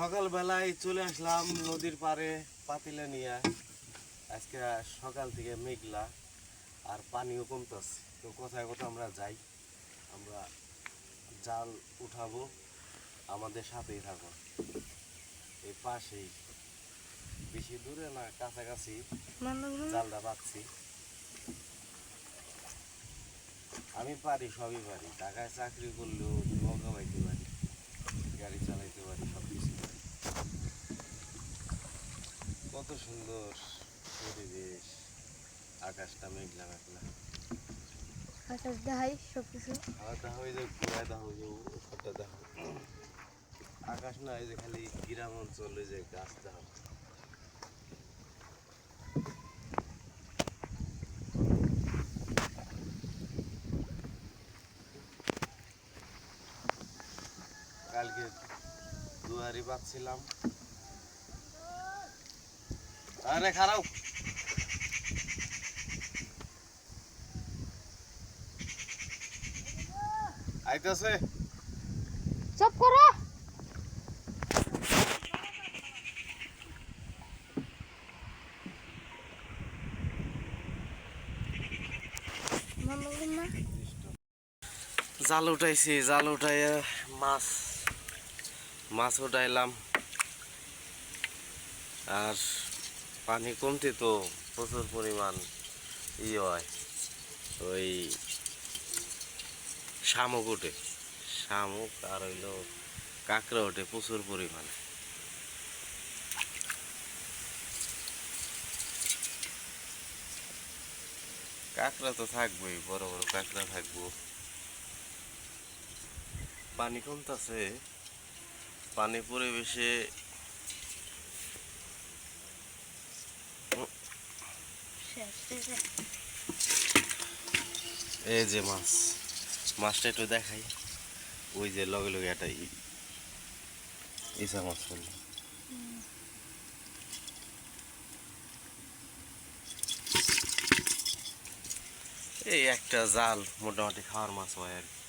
সকালবেলায় চলে আসলাম নদীর পাড়ে পাতিলে নিয়ে। আজকে সকাল থেকে মেঘলা আর পানিও কমতেছে। তো কোথায় কোথাও আমরা যাই আমরা জাল উঠাবো আমাদের সাথেই থাকো। এই পাশেই বেশি দূরে না কাছাকাছি জালটা পাচ্ছি। আমি পারি সবই পারি। ঢাকায় চাকরি করলেও নৌকা বাইতে পারি। গাড়ি চালাইতে পারি সব কিছু পারি। কত সুন্দর পরিবেশ। আকাশটা মেঘলা মেঘলা। আকাশ দেখাই সব কিছু হাওয়া দেখা হয়ে যায় ঘুরায় দেখা হয়ে যায় উপরটা দেখা। আকাশ না এই যে খালি গ্রাম অঞ্চলে ওই যে গাছ দেখা কালকে দুয়ারি পাচ্ছিলাম। আরে খারাপ। আইতাছে। চুপ করো। জাল উঠাইছি জাল উঠাইয়া মাছ মাছ উঠাইলাম। আর পানি কমতে তো প্রচুর পরিমাণ ই হয়। ওই শামুক ওঠে শামুক আর হইল কাঁকড়া ওঠে প্রচুর পরিমাণে। কাঁকড়া তো থাকবেই, বড় বড় কাঁকড়া থাকব। পানি কমতাছে। পানি পরিবেশে এই যে মাছ, মাছটা একটু দেখাই। ওই যে লগে লগে একটা ইসা মাছ পড়ল এই একটা জাল, মোটামুটি খাওয়ার মাছ হয় আর কি।